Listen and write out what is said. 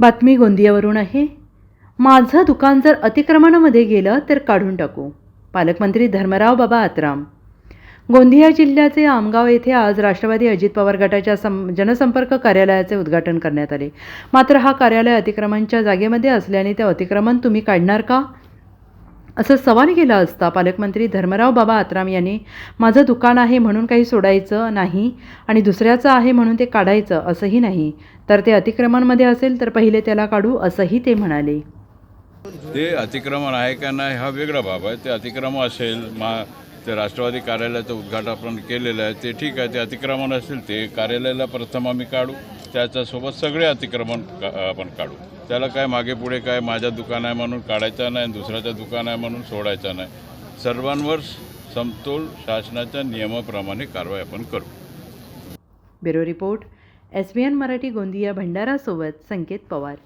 बातमी गोंदियावरून आहे. माझं दुकान जर अतिक्रमणामध्ये गेलं तर काढून टाकू. पालकमंत्री धर्मराव बाबा आत्राम. गोंदिया जिल्ह्याचे आमगाव येथे आज राष्ट्रवादी अजित पवार गटाच्या सं जनसंपर्क कार्यालयाचे उद्घाटन करण्यात आले. मात्र हा कार्यालय अतिक्रमणच्या जागेमध्ये असल्याने ते अतिक्रमण तुम्ही काढणार का? असं सवाल केला असता पालकमंत्री धर्मराव बाबा आत्राम यांनी माझं दुकान आहे म्हणून काही सोडायचं नाही आणि दुसऱ्याचं आहे म्हणून ते काढायचं असंही नाही. तर ते अतिक्रमणमध्ये असेल तर पहिले त्याला काढू असंही ते म्हणाले. ते अतिक्रमण आहे का नाही हा वेगळा बाब आहे. ते अतिक्रमण असेल मा ते राष्ट्रवादी कार्यालयाचं उद्घाटन आपण केलेलं आहे ते ठीक आहे. ते अतिक्रमण असेल ते कार्यालयाला प्रथम आम्ही काढू. त्याच्यासोबत सगळे अतिक्रमण का- आपण काढू. त्याला काय मागे पुढे काय माझ्या दुकान आहे म्हणून काढायचं नाही दुसऱ्याच्या दुकान आहे म्हणून सोडायचा नाही. सर्वांवर समतोल शासनाच्या नियमाप्रमाणे कारवाई आपण करू. Bureau report S B N Marathi Gondia भंडारासोबत Sanket Pawar.